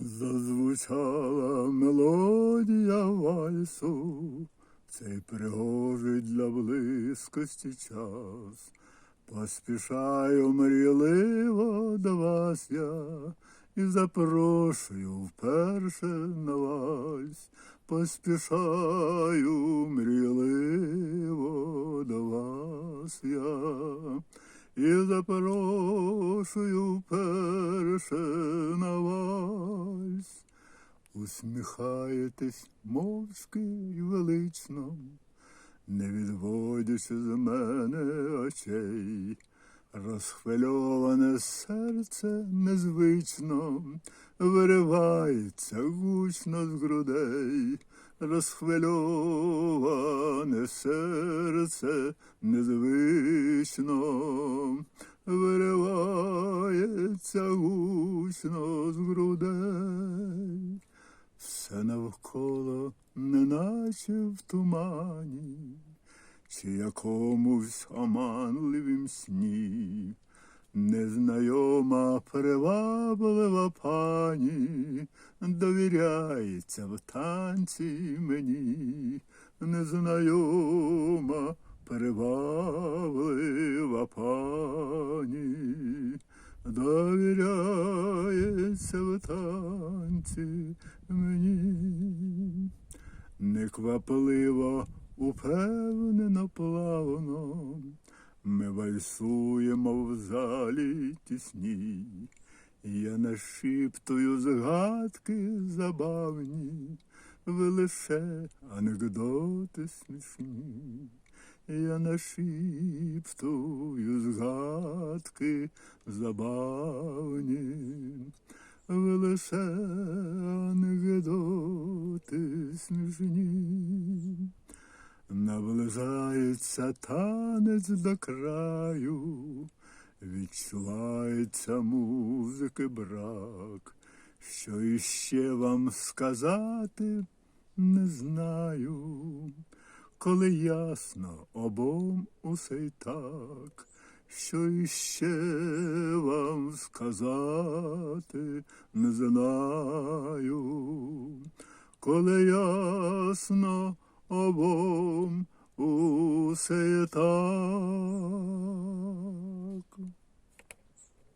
Зазвучала мелодія вальсу, цей пригожий для близькості час. Поспішаю мрійливо до вас я і запрошую вперше на вальс. Поспішаю мрійливо до вас я і запрошую вперше. Усміхаєтесь мовчки й велично, не відводячи з мене очей, розхвильоване серце незвично виривається гучно з грудей, розхвильоване серце незвично виривається гучно з грудей. Все навколо, неначе в тумані, чи якомусь оманливім сні. Незнайома приваблива пані довіряється в танці мені, незнайома приваблива пані довіряється в танці мені, неквапливо, упевнено, плавно, ми вальсуємо в залі тісній. Я нашіптую згадки забавні, ви лише анекдоти смішні. Я нашіптую згадки забавні, ви лише анекдоти смішні. Наближається танець до краю, відчувається музики брак, що іще вам сказати не знаю, коли ясно обом усе так, що іще вам сказати не знаю, коли ясно обом усе так.